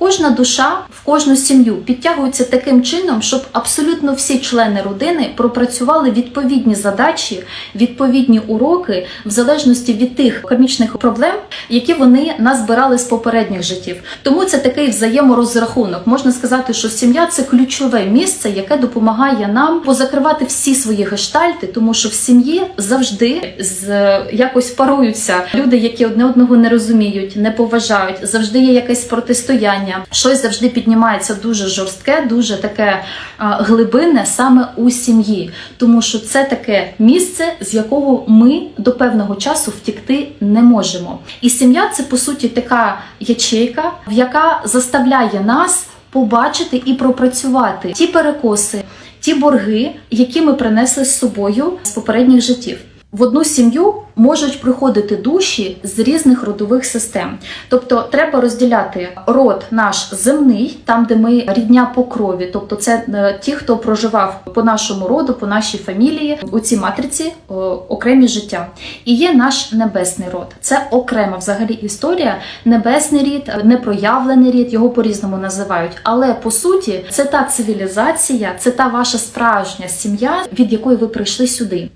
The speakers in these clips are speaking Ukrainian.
Кожна душа в кожну сім'ю підтягується таким чином, щоб абсолютно всі члени родини пропрацювали відповідні задачі, відповідні уроки в залежності від тих кармічних проблем, які вони назбирали з попередніх життів. Тому це такий взаєморозрахунок. Можна сказати, що сім'я це ключове місце, яке допомагає нам позакривати всі свої гештальти, тому що в сім'ї завжди з якось паруються люди, які одне одного не розуміють, не поважають. Завжди є якесь протистояння. Щось завжди піднімається дуже жорстке, дуже таке а, глибинне саме у сім'ї, тому що це таке місце, з якого ми до певного часу втікти не можемо. І сім'я це по суті така ячейка, в яка заставляє нас побачити і пропрацювати ті перекоси, ті борги, які ми принесли з собою з попередніх життів. В одну сім'ю можуть приходити душі з різних родових систем. Тобто треба розділяти род наш земний, там де ми рідня по крові, тобто це е, ті, хто проживав по нашому роду, по нашій фамілії у цій матриці о, окремі життя. І є наш небесний род. Це окрема взагалі історія. Небесний рід, непроявлений рід, його по-різному називають. Але по суті, це та цивілізація, це та ваша справжня сім'я, від якої ви прийшли сюди.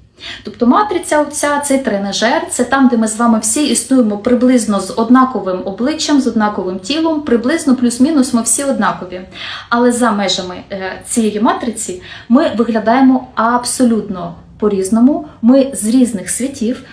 Тобто матриця, оця, цей тренажер, це там, де ми з вами всі існуємо приблизно з однаковим обличчям, з однаковим тілом, приблизно плюс-мінус ми всі однакові. Але за межами е, цієї матриці ми виглядаємо абсолютно по-різному. Ми з різних світів.